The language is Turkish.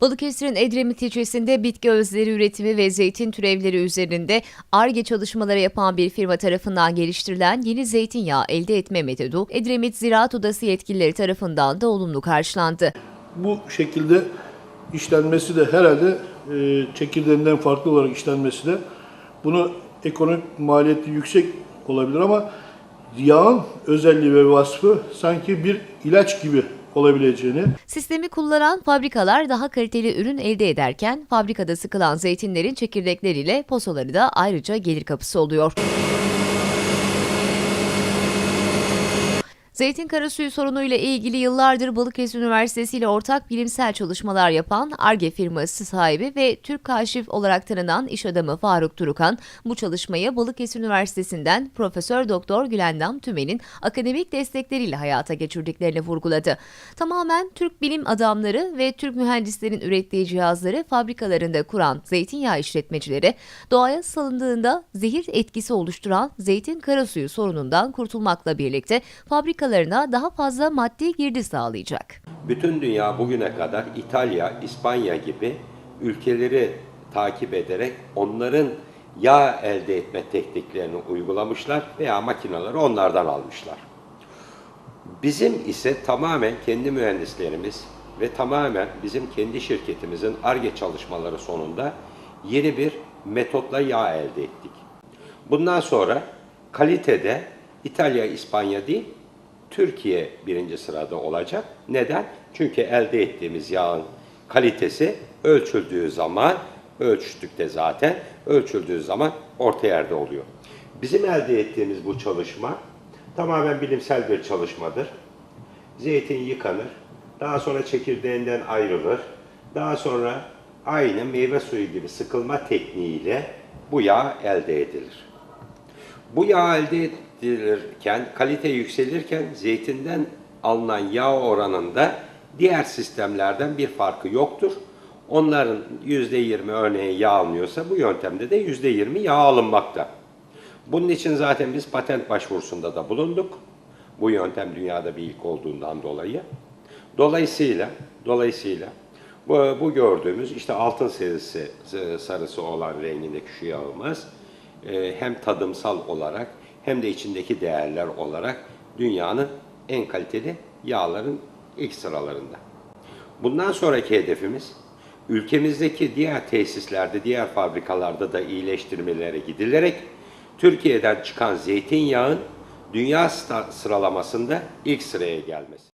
Balıkesir'in Edremit ilçesinde bitki özleri üretimi ve zeytin türevleri üzerinde ARGE çalışmaları yapan bir firma tarafından geliştirilen yeni zeytinyağı elde etme metodu Edremit Ziraat Odası yetkilileri tarafından da olumlu karşılandı. Bu şekilde işlenmesi de herhalde e, çekirdeğinden farklı olarak işlenmesi de bunu ekonomik maliyeti yüksek olabilir ama yağın özelliği ve vasfı sanki bir ilaç gibi olabileceğini Sistemi kullanan fabrikalar daha kaliteli ürün elde ederken fabrikada sıkılan zeytinlerin çekirdekleriyle posaları da ayrıca gelir kapısı oluyor. Zeytin karasuyu sorunuyla ilgili yıllardır Balıkesir Üniversitesi ile ortak bilimsel çalışmalar yapan ARGE firması sahibi ve Türk Kaşif olarak tanınan iş adamı Faruk Turukan bu çalışmayı Balıkesir Üniversitesi'nden Profesör Doktor Gülendam Tümen'in akademik destekleriyle hayata geçirdiklerini vurguladı. Tamamen Türk bilim adamları ve Türk mühendislerin ürettiği cihazları fabrikalarında kuran zeytinyağı işletmecileri doğaya salındığında zehir etkisi oluşturan zeytin karasuyu sorunundan kurtulmakla birlikte fabrikalarına daha fazla maddi girdi sağlayacak. Bütün dünya bugüne kadar İtalya, İspanya gibi ülkeleri takip ederek onların yağ elde etme tekniklerini uygulamışlar veya makineleri onlardan almışlar. Bizim ise tamamen kendi mühendislerimiz ve tamamen bizim kendi şirketimizin ARGE çalışmaları sonunda yeni bir metotla yağ elde ettik. Bundan sonra kalitede İtalya, İspanya değil, Türkiye birinci sırada olacak. Neden? Çünkü elde ettiğimiz yağın kalitesi ölçüldüğü zaman, ölçtük de zaten, ölçüldüğü zaman orta yerde oluyor. Bizim elde ettiğimiz bu çalışma tamamen bilimsel bir çalışmadır. Zeytin yıkanır, daha sonra çekirdeğinden ayrılır, daha sonra aynı meyve suyu gibi sıkılma tekniğiyle bu yağ elde edilir. Bu yağ elde edilirken, kalite yükselirken zeytinden alınan yağ oranında diğer sistemlerden bir farkı yoktur. Onların %20 örneğin yağ alınıyorsa bu yöntemde de %20 yağ alınmakta. Bunun için zaten biz patent başvurusunda da bulunduk. Bu yöntem dünyada bir ilk olduğundan dolayı. Dolayısıyla, dolayısıyla bu, bu gördüğümüz işte altın serisi sarısı olan rengindeki şu yağımız e, hem tadımsal olarak hem de içindeki değerler olarak dünyanın en kaliteli yağların ilk sıralarında. Bundan sonraki hedefimiz ülkemizdeki diğer tesislerde, diğer fabrikalarda da iyileştirmelere gidilerek Türkiye'den çıkan zeytinyağın dünya sıralamasında ilk sıraya gelmesi.